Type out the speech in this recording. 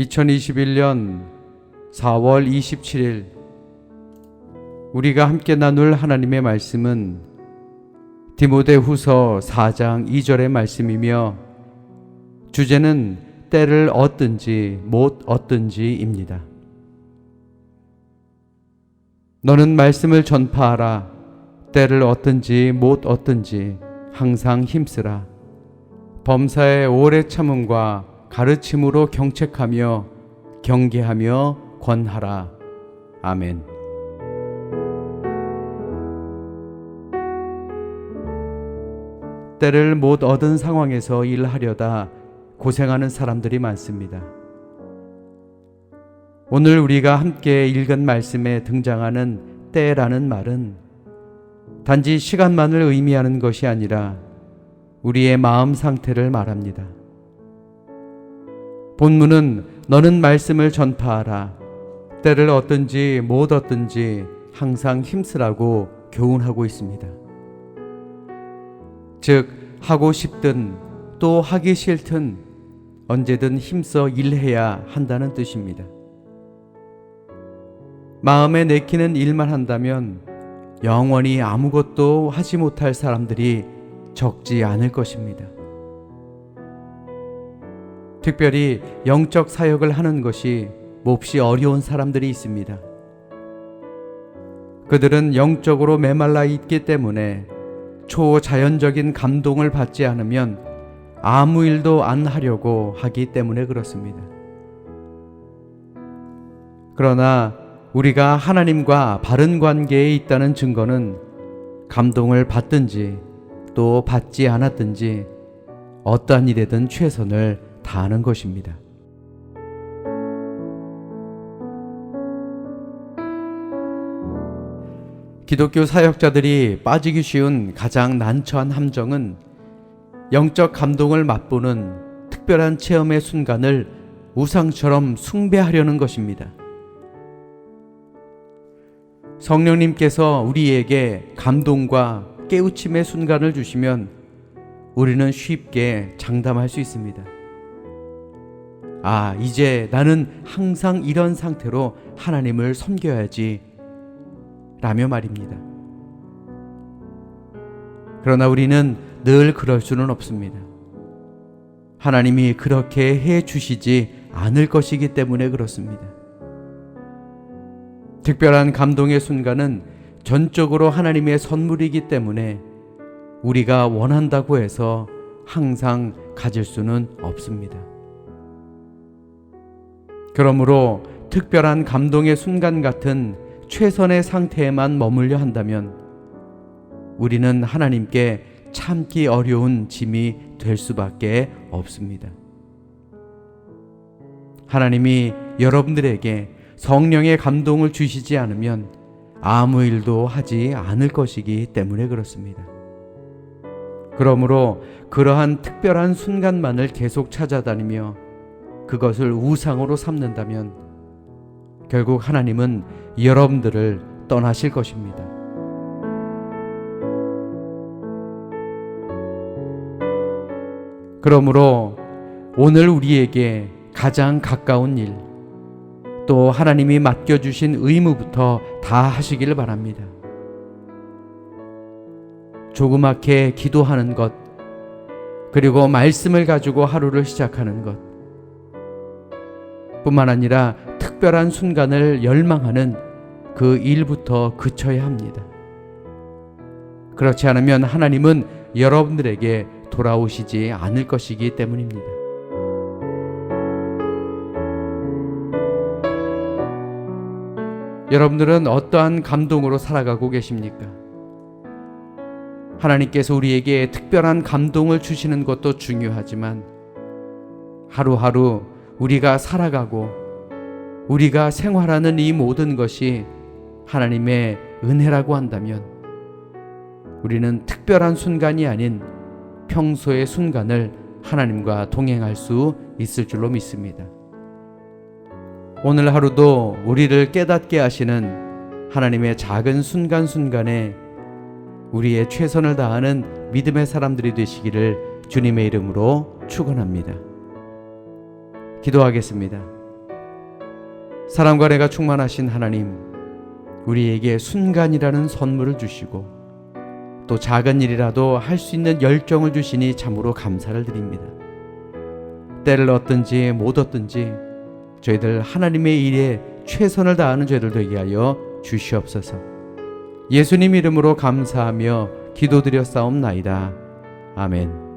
2021년 4월 27일 우리가 함께 나눌 하나님의 말씀은 디모데 후서 4장 2절의 말씀이며 주제는 때를 얻든지 못 얻든지입니다. 너는 말씀을 전파하라. 때를 얻든지 못 얻든지 항상 힘쓰라. 범사의 오래 참음과 가르침으로 경책하며 경계하며 권하라. 아멘. 때를 못 얻은 상황에서 일하려다 고생하는 사람들이 많습니다. 오늘 우리가 함께 읽은 말씀에 등장하는 때라는 말은 단지 시간만을 의미하는 것이 아니라 우리의 마음 상태를 말합니다. 본문은 너는 말씀을 전파하라. 때를 얻든지 못 얻든지 항상 힘쓰라고 교훈하고 있습니다. 즉, 하고 싶든 또 하기 싫든 언제든 힘써 일해야 한다는 뜻입니다. 마음에 내키는 일만 한다면 영원히 아무것도 하지 못할 사람들이 적지 않을 것입니다. 특별히 영적 사역을 하는 것이 몹시 어려운 사람들이 있습니다. 그들은 영적으로 메말라 있기 때문에 초자연적인 감동을 받지 않으면 아무 일도 안 하려고 하기 때문에 그렇습니다. 그러나 우리가 하나님과 바른 관계에 있다는 증거는 감동을 받든지 또 받지 않았든지 어떠한 일에든 최선을 다하는 것입니다. 기독교 사역자들이 빠지기 쉬운 가장 난처한 함정은 영적 감동을 맛보는 특별한 체험의 순간을 우상처럼 숭배하려는 것입니다. 성령님께서 우리에게 감동과 깨우침의 순간을 주시면 우리는 쉽게 장담할 수 있습니다. 아, 이제 나는 항상 이런 상태로 하나님을 섬겨야지. 라며 말입니다. 그러나 우리는 늘 그럴 수는 없습니다. 하나님이 그렇게 해 주시지 않을 것이기 때문에 그렇습니다. 특별한 감동의 순간은 전적으로 하나님의 선물이기 때문에 우리가 원한다고 해서 항상 가질 수는 없습니다. 그러므로 특별한 감동의 순간 같은 최선의 상태에만 머물려 한다면 우리는 하나님께 참기 어려운 짐이 될 수밖에 없습니다. 하나님이 여러분들에게 성령의 감동을 주시지 않으면 아무 일도 하지 않을 것이기 때문에 그렇습니다. 그러므로 그러한 특별한 순간만을 계속 찾아다니며 그것을 우상으로 삼는다면 결국 하나님은 여러분들을 떠나실 것입니다. 그러므로 오늘 우리에게 가장 가까운 일, 또 하나님이 맡겨주신 의무부터 다 하시기를 바랍니다. 조그맣게 기도하는 것, 그리고 말씀을 가지고 하루를 시작하는 것, 뿐만 아니라 특별한 순간을 열망하는 그 일부터 그쳐야 합니다. 그렇지 않으면 하나님은 여러분들에게 돌아오시지 않을 것이기 때문입니다. 여러분들은 어떠한 감동으로 살아가고 계십니까? 하나님께서 우리에게 특별한 감동을 주시는 것도 중요하지만 하루하루 우리가 살아가고 우리가 생활하는 이 모든 것이 하나님의 은혜라고 한다면 우리는 특별한 순간이 아닌 평소의 순간을 하나님과 동행할 수 있을 줄로 믿습니다. 오늘 하루도 우리를 깨닫게 하시는 하나님의 작은 순간순간에 우리의 최선을 다하는 믿음의 사람들이 되시기를 주님의 이름으로 축원합니다. 기도하겠습니다. 사랑과 내가 충만하신 하나님, 우리에게 순간이라는 선물을 주시고 또 작은 일이라도 할 수 있는 열정을 주시니 참으로 감사를 드립니다. 때를 얻든지 못 얻든지 저희들 하나님의 일에 최선을 다하는 저희들 되게 하여 주시옵소서. 예수님 이름으로 감사하며 기도드려 싸움나이다. 아멘.